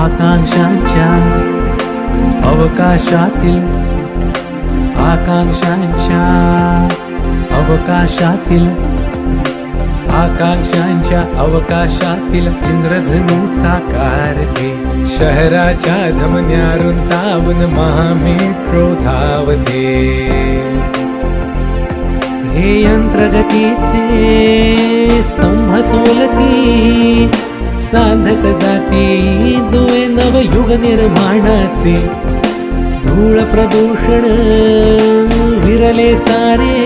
आकांक्षांच्या अवकाशातील आकांक्षांच्या अवकाशातील आकांक्षांच्या अवकाशातील इंद्रधनु साकारते शहराच्या धमन्यारून तावन महामेट्रो धावते हे यंत्रगतीचे स्तंभ तोलती साधत जाती दुवे नवयुग निर्माणाचे. धूळ प्रदूषण विरले सारे.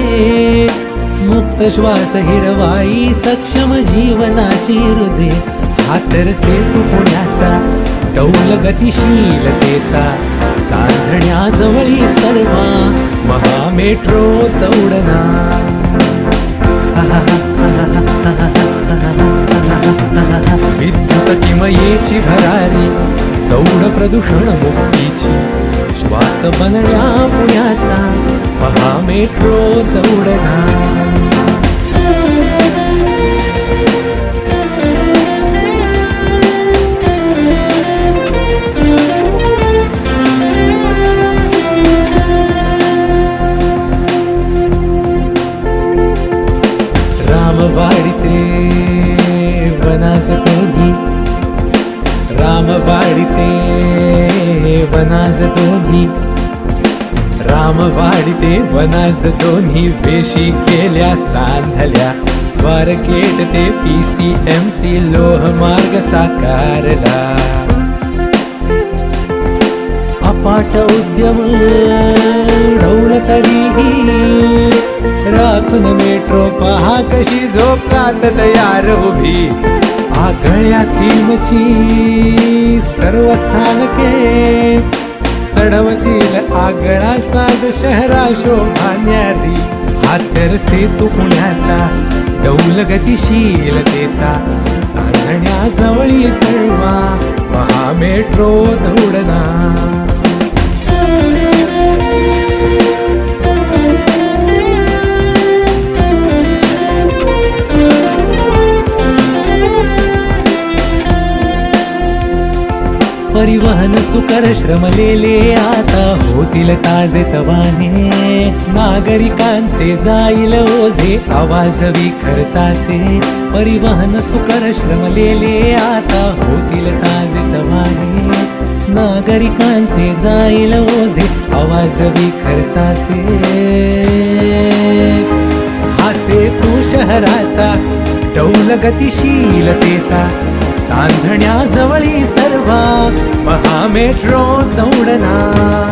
मुक्त श्वास हिरवाई सक्षम जीवनाची रुजे हा तर सेतू पुण्याचा डौल गतिशीलतेचा सांधण्याजवळी सर्वा महामेट्रो दौडना. विद्युत किमयेची भरारी दौड प्रदूषण मुक्तीची श्वास बनण्या पुण्याचा महामेट्रो दौडना राम वनास दोन्ही. राम वाढिते वनाज दोन्ही. राम वाढिते वनाज दोन्ही वेशी केल्या सांधल्या. स्वारगेट ते पी सी एम सी लोह मार्ग साकारला. अपाट उद्यम तरीही राखून कशी झोकात तयार उभी? आगळ्या थीमची सर्व स्थानके चढवतील आगळा साज शहरा शोभान्यारी हा तर सेतू पुण्याचा डौल गतिशीलतेचा सांगण्याजवळी सर्वा महामेट्रो दौडना परिवहन सुकर श्रमलेले आता होतील ताजे तवाने. नागरिकांचे जाईल ओझे आवाजवी खर्चाचे परिवहन सुकर श्रमलेले आता होतील ताजे तवाने. नागरिकांचे जाईल ओझे आवाजवी खर्चाचे हा सेतू शहराचा डौल गतिशीलतेचा सांधण्याजवळी सर्वा महामेट्रो दौडना.